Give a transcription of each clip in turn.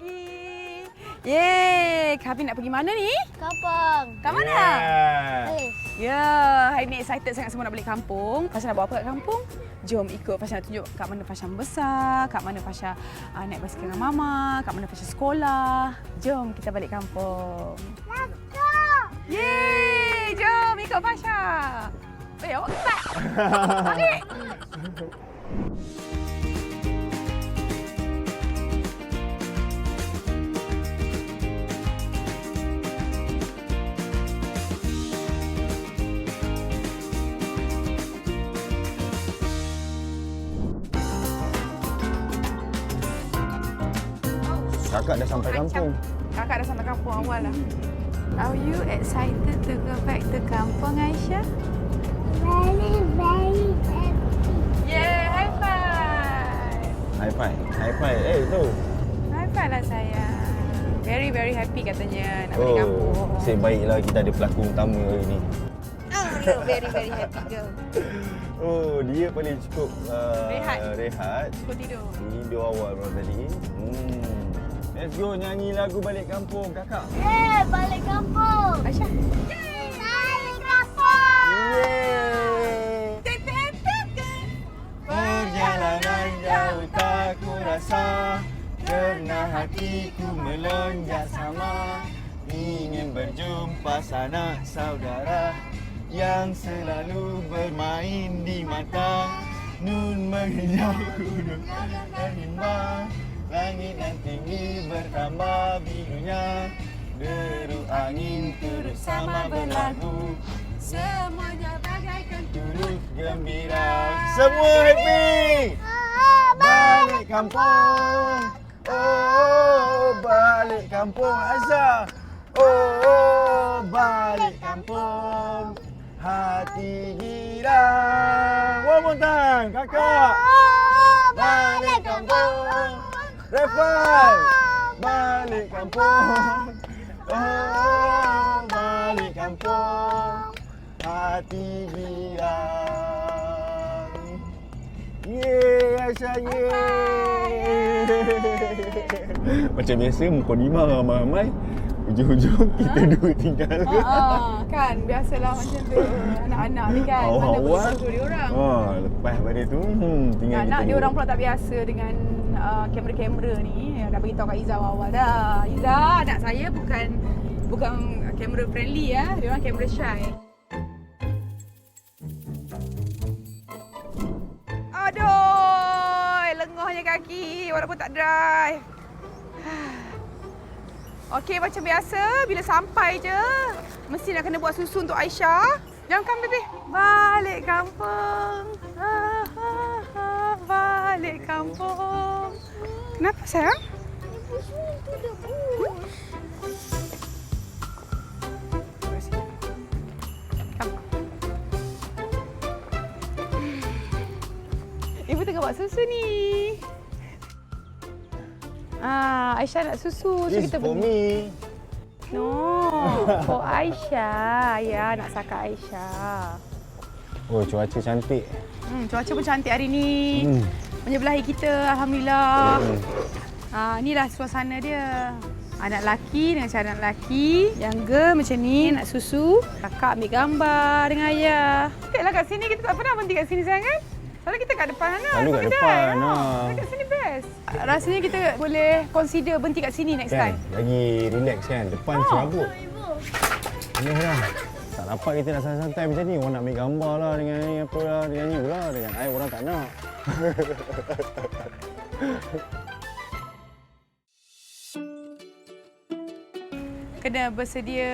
pagi. Yeay, kami nak pergi mana ni? Kampung. Kat mana? Yeah. Ya, hari ni excited sangat semua nak balik kampung. Fasha nak buat apa kat kampung? Jom ikut Fasha nak tunjuk kat mana Fasha besar, kat mana Fasha uh, naik basikal dengan mama, kat mana Fasha sekolah. Jom kita balik kampung. Yeay, jom ikut Fasha. Eh, awak tak? Balik. Kakak dah sampai kampung. Kakak dah sampai kampung awal lah. Are you excited to go back to kampung, Aisyah? very, very happy. Yeah, high five. High five. High five. Eh, tu. High five lah sayang. Very, very happy katanya nak balik kampung. Oh, nasib baiklah kita ada pelakon utama hari ni. Oh, you're very, very happy girl. Oh, dia paling cukup uh, Rehat. rehat. Cukup tidur. Tidur awal baru tadi. Hmm. Let's go nyanyi lagu balik kampung, kakak. Eh, balik kampung. Aisyah. Balik kampung. Yeay! Perjalanan jauh tak ku rasa Kerana hatiku melonjak sama Ingin berjumpa sanak saudara Yang selalu bermain di mata Nun menghijau gunung dan himbang Langit yang tinggi bertambah birunya. Deru angin turut sama berlagu. Semuanya bagaikan turut gembira. Semua happy? Balik kampung. Oh balik kampung Azhar Oh balik kampung. Hati girang One more time kakak. Balik kampung Refal Balik kampung. Oh balik kampung. Hati girang Yeay Aisyah yeay Macam biasa muka lima ramai-ramai Ujung-ujung kita dua tinggal. Ah, kan? Biasalah macam tu. Anak-anak ni kan mana boleh Awal-awal suruh dia orang. oh, Lepas pada tu hmm, tinggal kita nak dia orang pula tak biasa dengan uh, kamera-kamera ni. Dah beritahu kat Iza awal dah. Iza, anak saya bukan bukan kamera friendly ya. Dia orang kamera shy. Aduh, lengohnya kaki walaupun tak dry. Okey, macam biasa bila sampai je mesti nak kena buat susu untuk Aisyah. Jom come baby. Balik kampung. Ah, ah, balik kampung. Kenapa sayang? Ibu tengah buat susu ni. Ah, Aisyah nak susu. So This kita for pergi. me No, for Aisyah. Ya, nak sakat Aisyah. Oh cuaca cantik Hmm, cuaca pun cantik hari ni. hmm. Menyebelahi kita, Alhamdulillah. Hmm. Ah, inilah suasana dia. Anak lelaki dengan cara anak lelaki. Yang girl macam ni, nak susu. Kakak ambil gambar dengan ayah. Taklah kat sini, kita tak pernah berhenti kat sini sayang kan? Selalu kita kat depan sana. Selalu kat kedai. depan, Ha. ha. Kat sini best. Rasanya kita boleh consider berhenti kat sini next Kan time. lagi relax kan Depan Oh. serabut Ini lah Dapat kita nak santai-santai macam ni Orang nak ambil gambar lah dengan ni apa lah Dengan ni pula Dengan I orang tak nak kena bersedia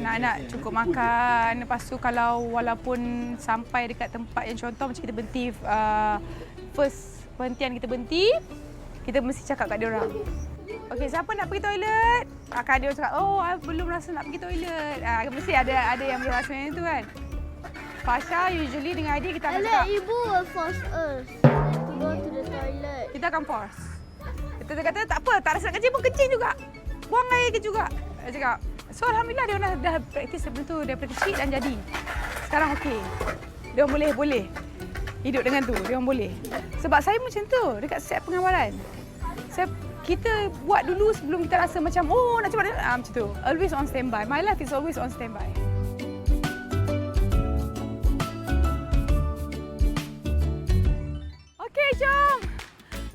anak-anak cukup makan. Lepas tu kalau walaupun sampai dekat tempat yang contoh macam kita berhenti uh, first perhentian kita berhenti, kita mesti cakap kat dia orang. Okey, siapa nak pergi toilet? Akan dia cakap, "Oh, I belum rasa nak pergi toilet." Ah, mesti ada ada yang boleh rasa macam tu kan. Fasha usually dengan Adi kita akan cakap, ibu will force us to go to the toilet. kita akan force. Kita kata tak apa, tak rasa nak kencing pun kencing juga. Buang air ke juga. Dia cakap. So alhamdulillah dia dah, dah praktis sebelum tu daripada kecil dan jadi. Sekarang okey. Dia boleh boleh hidup dengan tu. Dia boleh. Sebab saya macam tu dekat set pengawalan. Saya kita buat dulu sebelum kita rasa macam oh nak cepat ah, macam tu. Always on standby. My life is always on standby. Okey, jom.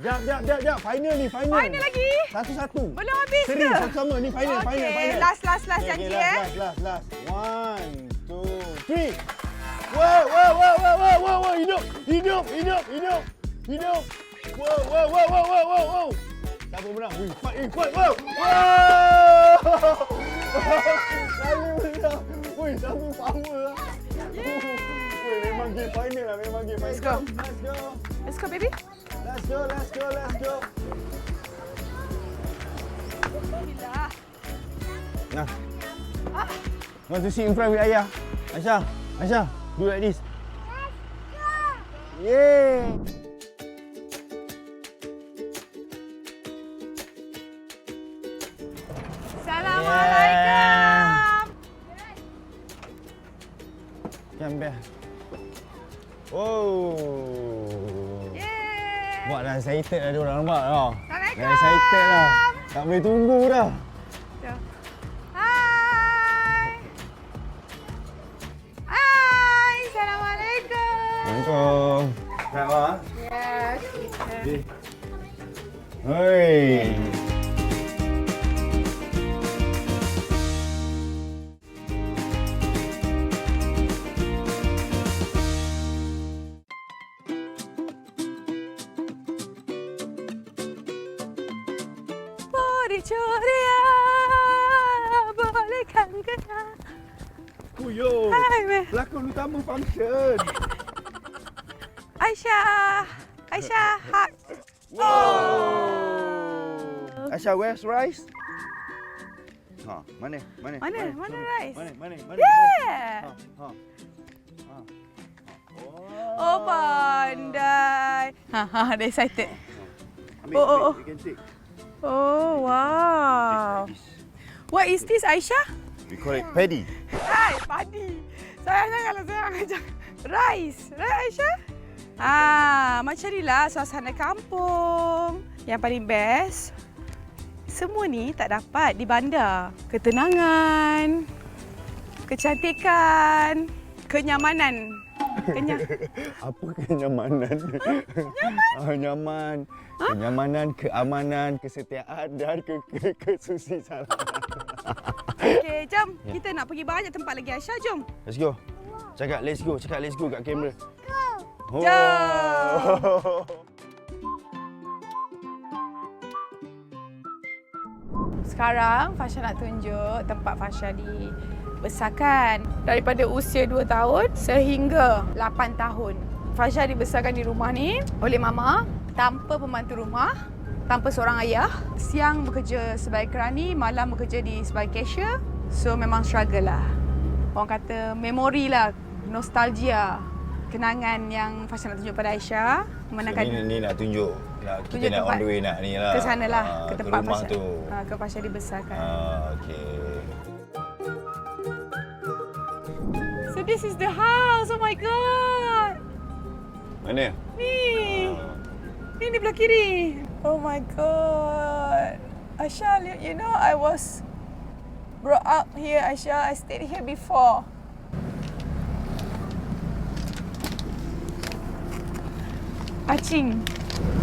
Jap, jap, jap, jap. Final ni, final. Final lagi. Satu-satu. Belum habis Seri, ke? sama-sama. Ni final, Okey, final, final. last, last, last Okay, janji okay, last, eh. Last, last, last. One, two, three. Wow, wow, wow, wow, wow, wow, wow. Hidup, hidup, hidup, hidup, hidup. Wow, wow, wow, wow, wow, wow. Siapa menang? Wih, fight, eh, fight, wow. Wow. Kali menang. Wih, sama power lah. Wih, memang game final lah, memang game final. Let's go. Let's go. Let's go, baby. Let's go, let's go, let's go. Alhamdulillah. Nah. Want to sit in front with Ayah? Aisyah, Aisyah, do like this. Yeah. Best. Oh. Yeay. Buat dah excited dah diorang nampak tau. Assalamualaikum. Dah excited dah. Tak boleh tunggu dah. Utama function. Aisyah. Aisyah. Hai. Wow. Oh. Aisyah, where's rice? Ha, mana? Mana? Mana? Mana rice? Mana? Mana? Mana? Yeah. Ha, ha. Ha. Oh, pandai. Ha, ha, dah excited. Ambil, Oh, oh, oh. You can take. Oh, wow. What is this, Aisyah? We call it paddy. Hai, padi. Sayang janganlah sayang ajak. Rice. Right, Aisyah? Ah, macam ni lah suasana kampung. Yang paling best, semua ni tak dapat di bandar. Ketenangan, kecantikan, kenyamanan. Kenya Apa kenyamanan? Nyaman. Ah, nyaman. Kenyamanan, keamanan, kesetiaan dan ke, ke, kesusisalan. Okey, jom. Kita nak pergi banyak tempat lagi, Aisyah. Jom. Let's go. Cakap let's go. Cakap let's go kat kamera. Oh. Jom. Sekarang Fasha nak tunjuk tempat Fasha dibesarkan. Daripada usia 2 tahun sehingga 8 tahun. Fasha dibesarkan di rumah ni oleh mama tanpa pembantu rumah, tanpa seorang ayah. Siang bekerja sebagai kerani, malam bekerja di sebagai cashier. So memang struggle lah. Orang kata memori lah, nostalgia kenangan yang Fasha nak tunjuk pada Aisyah. So, Menangkan ni, ni nak tunjuk. Nak, kita Tunjuk nak tempat. on the way nak ni lah. ke sana lah, Ah, ke tempat rumah Fasha. tu. Ah, ke Fasha dibesarkan. Ah, okay. So this is the house. Oh my god. Mana? Ni. Ah. Ni di belah kiri. Oh my god. Aisyah, you- you know I was brought up here, Aisyah. I stayed here before. Acing.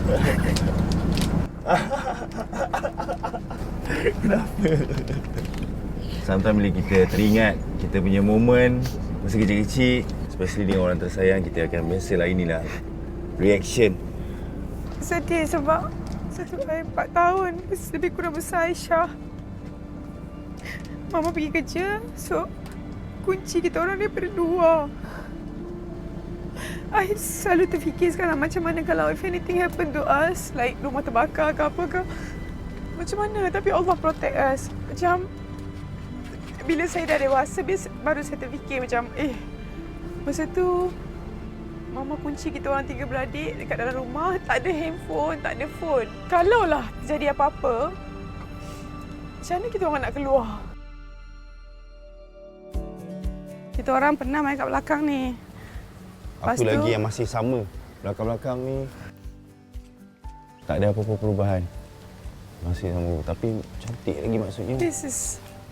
Sometimes bila kita teringat kita punya moment masa kecil-kecil, especially dengan orang tersayang, kita akan biasalah inilah reaction. Sedih sebab satu kali empat tahun lebih kurang besar Aisyah. Mama pergi kerja, so kunci kita orang daripada dua. I selalu terfikir sekarang macam mana kalau if anything happen to us, like rumah terbakar ke apa ke, macam mana? Tapi Allah protect us. Macam bila saya dah dewasa, baru saya terfikir macam, eh, masa tu Mama kunci kita orang tiga beradik dekat dalam rumah. Tak ada handphone, tak ada phone. Kalau lah terjadi apa-apa, macam mana kita orang nak keluar? Kita orang pernah main kat belakang ni. Lepas Aku tu- lagi yang masih sama. Belakang-belakang ni tak ada apa-apa perubahan. Masih sama tapi cantik lagi maksudnya. This is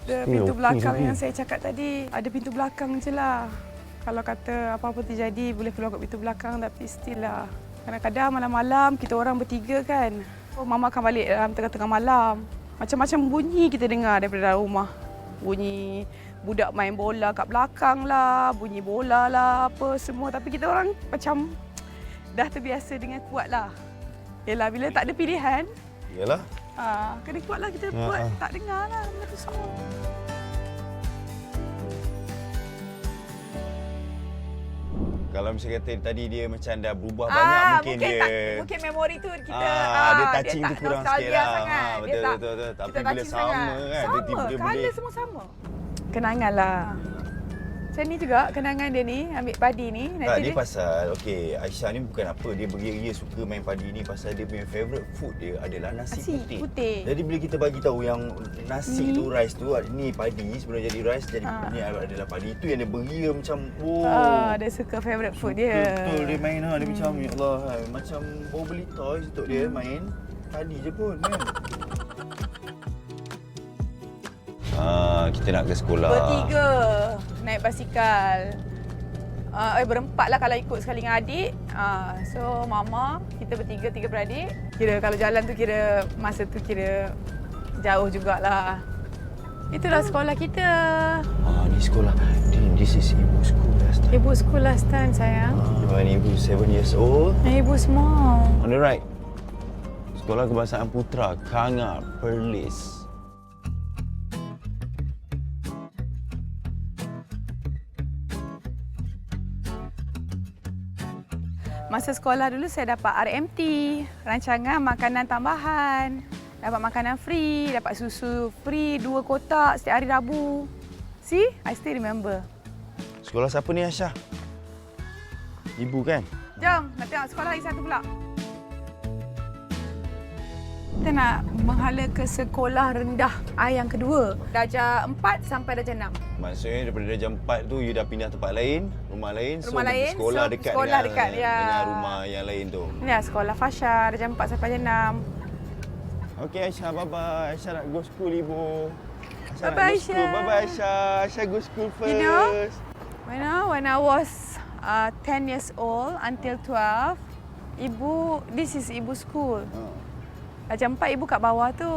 the Still pintu belakang yang saya cakap tadi. Ada pintu belakang je lah. Kalau kata apa-apa terjadi, boleh keluar kat pintu belakang tapi still lah. Kadang-kadang malam-malam kita orang bertiga kan. Oh, mama akan balik dalam tengah-tengah malam. Macam-macam bunyi kita dengar daripada dalam rumah. Bunyi budak main bola kat belakang lah, bunyi bola lah, apa semua. Tapi kita orang macam dah terbiasa dengan kuat lah. Yelah, bila tak ada pilihan, Yalah. Ah, kena kuatlah kita Ah, buat ah. tak dengar lah benda tu semua. Kalau misalnya kata tadi dia macam dah berubah Ah, banyak mungkin, dia tak, mungkin memori tu kita Ah, dia touching tak tu kurang sikit lah. sangat. Ah, Dia betul, tak, betul, betul. kita Tapi bila sama sangat. kan, dia sama, tiba- dia colour boleh- semua sama. Kenangan lah. Macam ni juga kenangan dia ni ambil padi ni. Tak, Nanti dia pasal, okey, Aisyah ni bukan apa, dia beria-ria suka main padi ni pasal dia punya favourite food dia adalah nasi, Nasi putih. putih. Jadi bila kita bagi tahu yang nasi Ni. tu, rice tu, ni padi sebelum jadi rice, jadi Ah. ni adalah padi. Itu yang dia beria macam, wow. Ah, dia suka favourite food dia. Betul, dia main ha, dia macam, ya Allah, hai, macam bawa beli toys untuk dia Hmm. main. Padi je pun kan. Ah, kita nak ke sekolah. Bertiga naik basikal. Uh, eh berempat lah kalau ikut sekali dengan adik. Uh, so mama, kita bertiga, tiga beradik. Kira kalau jalan tu kira masa tu kira jauh jugalah. Itulah sekolah kita. Ah, ni sekolah. This is ibu school last time. Ibu school last time sayang. Ah, when ibu 7 years old. Ibu small. On the right. Sekolah Kebangsaan Putra, Kangar, Perlis. Masa sekolah dulu saya dapat RMT, rancangan makanan tambahan. Dapat makanan free, dapat susu free dua kotak setiap hari Rabu. See, I still remember. Sekolah siapa ni Aisyah? Ibu kan? Jom, nak tengok sekolah lagi satu pula. Kita nak menghala ke sekolah rendah I yang kedua. Darjah 4 sampai darjah 6. Maksudnya daripada darjah 4 tu you dah pindah tempat lain, rumah lain. Rumah so, lain, sekolah so dekat sekolah dengan, dekat, ya. dengan rumah yang lain tu. Lah sekolah Fasha, darjah 4 sampai darjah 6. Okey Aisyah, bye-bye. Aisyah nak go school ibu. Aisyah Bye-bye, school. Aisyah. Bye-bye Aisyah. Aisyah go school first. You know? When I, when I was uh, 10 years old until 12, ibu, this is ibu school. Ah. Darjah 4 ibu kat bawah tu,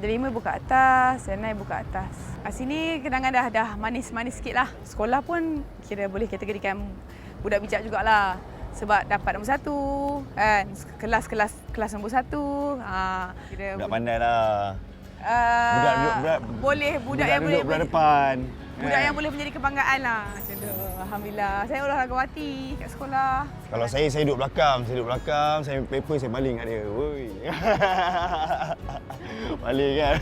darjah 5 ibu kat atas, 6 ibu kat atas. Kat sini kenangan dah dah manis-manis sikit lah. Sekolah pun kira boleh kategorikan budak bijak jugalah. Sebab dapat nombor satu, kan? Kelas-kelas kelas nombor satu. Ha, kira Budak pandai lah. uh, Budak duduk berat. boleh budak, yang boleh duduk belah depan. Budak Kan? yang boleh menjadi kebanggaan lah. Macam tu. Alhamdulillah. Saya olahragawati kat sekolah. Kalau saya, saya duduk belakang. Saya duduk belakang, saya paper, saya baling kat dia. Woi. baling kan.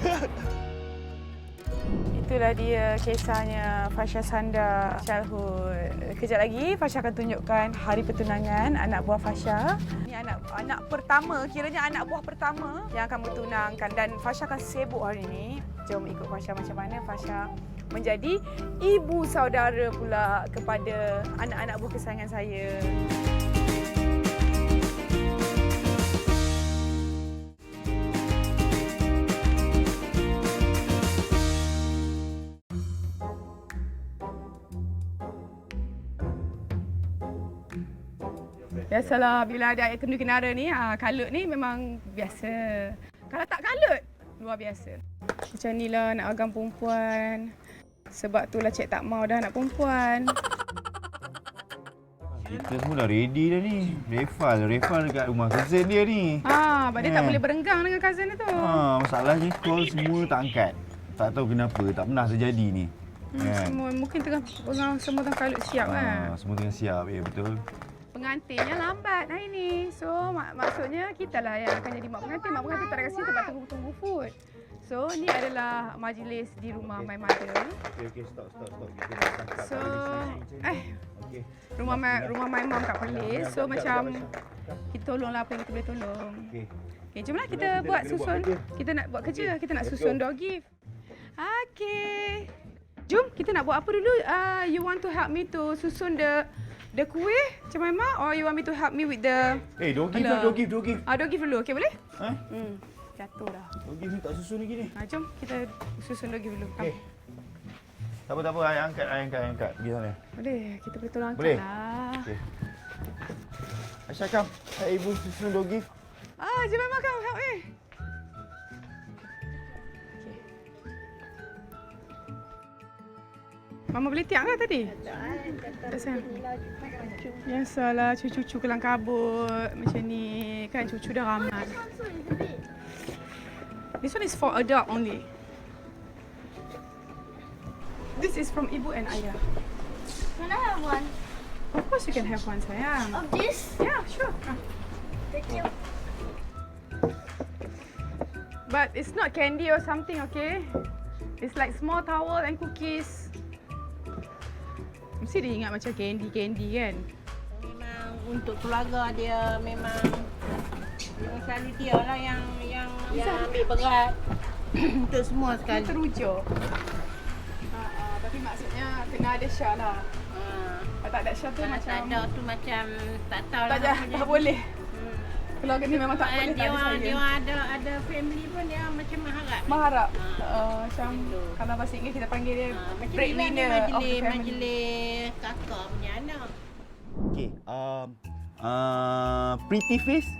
Itulah dia kisahnya Fasha Sanda childhood. Kejap lagi Fasha akan tunjukkan hari pertunangan anak buah Fasha. Ini anak anak pertama, kiranya anak buah pertama yang akan bertunangkan dan Fasha akan sibuk hari ini. Jom ikut Fasha macam mana Fasha menjadi ibu saudara pula kepada anak-anak buah kesayangan saya. Biasalah bila ada air terjun kenara ni, ah, kalut ni memang biasa. Kalau tak kalut, luar biasa. Macam ni lah nak agam perempuan. Sebab tu lah cik tak mau dah anak perempuan. Kita semua dah ready dah ni. Refal, Refal dekat rumah cousin dia ni. Ah, sebab dia tak Eh. boleh berenggang dengan cousin dia tu. Ha, masalahnya call semua tak angkat. Tak tahu kenapa, tak pernah terjadi ni. Hmm, Kan? semua mungkin tengah pengang semua tengah kalut siap kan. Ha, semua tengah siap, ya betul. Pengantinnya lambat hari ni. So mak- maksudnya kita lah yang akan jadi mak pengantin. Mak pengantin tak ada kat sini tempat tunggu-tunggu food. So ni adalah majlis di rumah my mother. Okey, okey, stop, stop, stop. Kita nak So, tak sini. eh Okey. rumah my, rumah my mom kat Perlis. So macam kita tolonglah apa yang kita boleh tolong. Okey. Okay, jomlah kita kita buat buat susun. kerja. Kita nak buat kerja. Kita nak Let's susun go. door gift. Okay. Jom kita nak buat apa dulu? Uh, you want to help me to susun the the kuih macam Mama or you want me to help me with the Eh, don't give Alah. lah, don't give, don't give. Ah, door gift dulu. Okay, boleh? Ha? Hmm. Jatuh dah. Dogi minta susu lagi ni. Ha, jom kita susun lagi dulu. Okey. Tak apa, tak apa. Ayah angkat, ayah angkat, ayah angkat. Pergi sana. Boleh, kita boleh tolong Boleh? angkat lah. Okey. Aisyah, come. Hai ibu susun dogi. Ah, jom makan, help me. Mama beli tiang ke tadi? Tak sayang. Biasalah cucu-cucu kelang kabut macam ni. Kan cucu dah ramai. This one is for adult only. This is from ibu and ayah. Can I have one Of course you can have one sayang. of this? Yeah, sure. Ah. Thank you. But it's not candy or something, okay? It's like small towel and cookies. Mesti dia ingat macam candy-candy kan? Memang untuk keluarga dia memang memang selalu dia lah yang yang yang ambil berat untuk semua Dia sekali. terujuk. Ha, ha, tapi maksudnya kena ada Syah lah. Ha. Kalau tak ada Syah tu Kalau macam... tak ada tu macam tak tahu lah. tak, tak dia. boleh. Hmm. Keluarga ni memang tak boleh tak dia ada orang saya. dia ada ada family pun dia macam mengharap. Mengharap. Ha. Uh, macam kalau bahasa Inggeris kita panggil dia Ha, macam breadwinner ni lah of the majlis family. majlis kakak punya anak. Okey. Um, uh, pretty face.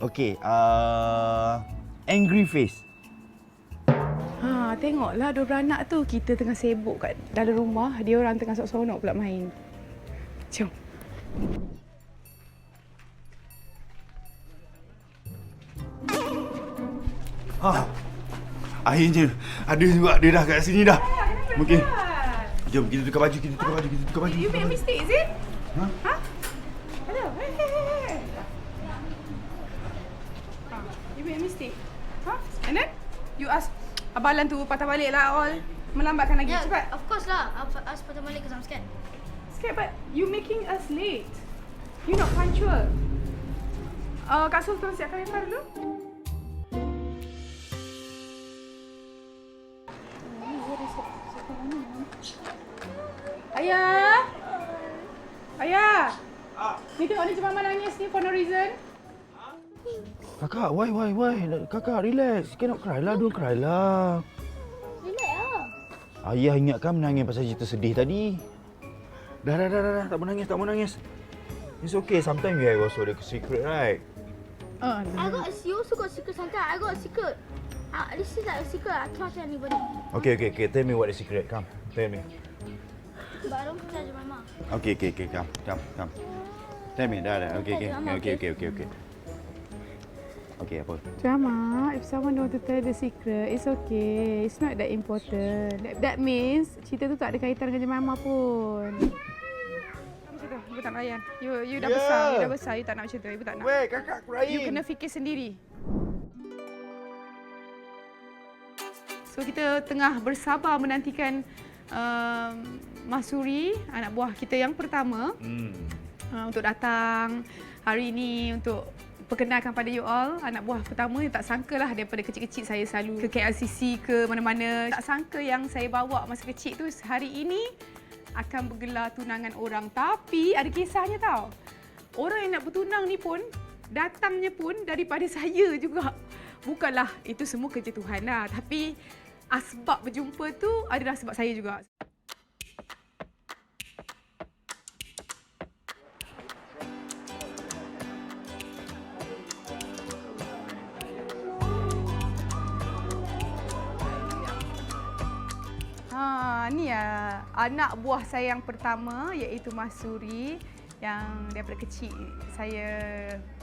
Okey. Uh, angry face. Ha, tengoklah dua beranak tu. Kita tengah sibuk kat dalam rumah. Dia orang tengah seronok pula main. Jom. Ha. Akhirnya ada juga dia dah kat sini dah. Mungkin. Jom kita tukar baju, kita tukar baju, kita tukar baju. You make mistake, is it? Ha? Huh? Hello. Hey, hey, hey, hey. Ah, You made a mistake. Huh? And then you ask abalan tu patah balik lah all. Melambatkan lagi. Yeah, Cepat. of course lah. I'll, I'll patah balik because I'm scared. Sikit but you making us late. You not punctual. Uh, Kak Sul tolong siapkan handphone dulu. Ayah! Ayah! Ni tengok ni cuma nangis ni for no reason. Kakak, why, why, why? Kakak, relax. Cannot cry lah, don't cry lah. Relax lah. Ayah ingatkan menangis pasal cerita sedih tadi. Dah, dah, dah, dah, dah. Tak mau nangis, tak mau nangis. It's okay. Sometimes you have also the secret, right? Oh, I got a, you also got secret sometimes. I got a secret. Uh, this is like a secret. I can't tell anybody. Okay, okay, okay. Tell me what the secret. Come, tell me. But I don't tell your mama. Okay, okay, okay. Come, come, come. Tell me. Dah, dah. Okay, okay. Okay, okay? okay, okay, okay. Okay, apa? Drama, if someone don't want to tell the secret, it's okay. It's not that important. That, that means cerita tu tak ada kaitan dengan jemama pun. Macam tu, ibu tak nak layan. You, you dah Yeah. besar, you dah besar, you tak nak macam tu. Ibu tak nak. Weh, kakak crying. You kena fikir sendiri. So kita tengah bersabar menantikan um, Masuri, anak buah kita yang pertama Hmm. uh, untuk datang hari ini untuk perkenalkan pada you all anak buah pertama yang tak sangka lah daripada kecil-kecil saya selalu ke KLCC ke mana-mana. Tak sangka yang saya bawa masa kecil tu hari ini akan bergelar tunangan orang. Tapi ada kisahnya tau. Orang yang nak bertunang ni pun datangnya pun daripada saya juga. Bukanlah itu semua kerja Tuhan lah. Tapi asbab berjumpa tu adalah sebab saya juga Ha, ni ya anak buah saya yang pertama iaitu Masuri yang daripada kecil saya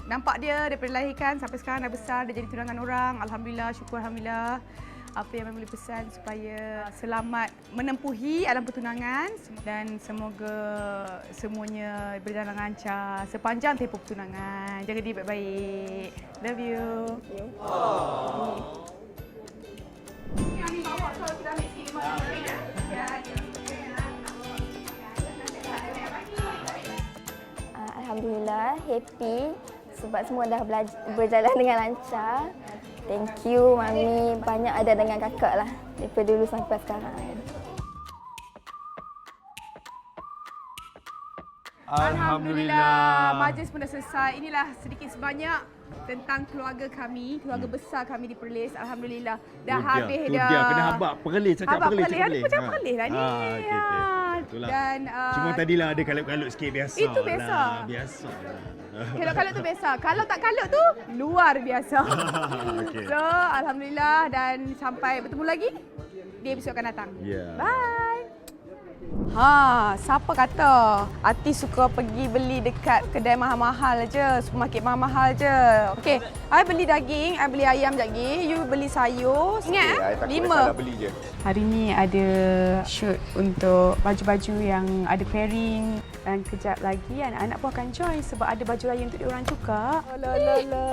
nampak dia daripada lahirkan sampai sekarang dah besar dah jadi tunangan orang. Alhamdulillah, syukur alhamdulillah. Apa yang boleh pesan supaya selamat menempuhi alam pertunangan dan semoga semuanya berjalan lancar sepanjang tempoh pertunangan. Jaga diri baik-baik. Love you. Yang Alhamdulillah, happy sebab semua dah berjalan dengan lancar. Thank you Mami, banyak ada dengan kakak lah daripada dulu sampai sekarang. Alhamdulillah. Majlis pun dah selesai. Inilah sedikit sebanyak tentang keluarga kami, keluarga besar kami di Perlis. Alhamdulillah. Dah Tu dia, habis tu dah. dia. Kena habak perlis, cakap Habak perlis, perlis. perlis. macam Ha. perlis lah ni. Okey, okey. Ah, Itulah. Dan uh, Cuma tadilah ada kalut-kalut sikit biasa. Itu biasa. Lah. Biasa. lah. Kalau-kalau tu biasa. Kalau tak kalut tu, luar biasa. Okey. So, Alhamdulillah dan sampai bertemu lagi di episod akan datang. Ya. Bye. Ha, siapa kata artis suka pergi beli dekat kedai mahal-mahal je, supermarket mahal-mahal je. Okey, I beli daging, I beli ayam lagi, you beli sayur. Ingat eh, lima. beli je. Hari ni ada shoot untuk baju-baju yang ada pairing dan kejap lagi anak-anak pun akan join sebab ada baju raya untuk diorang juga. La la la.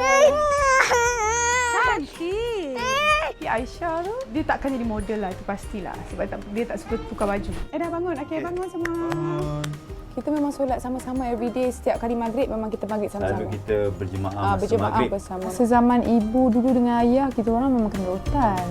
Cantik. Ya Aisyah tu, dia takkan jadi model lah, itu pastilah. Sebab tak, dia tak suka tukar baju. Eh dah bangun, okey bangun semua. Kita memang solat sama-sama everyday. Setiap kali maghrib memang kita maghrib sama-sama. Lalu kita berjemaah Ah, berjemaah maghrib. bersama. Sezaman ibu dulu dengan ayah, kita orang memang kena rotan.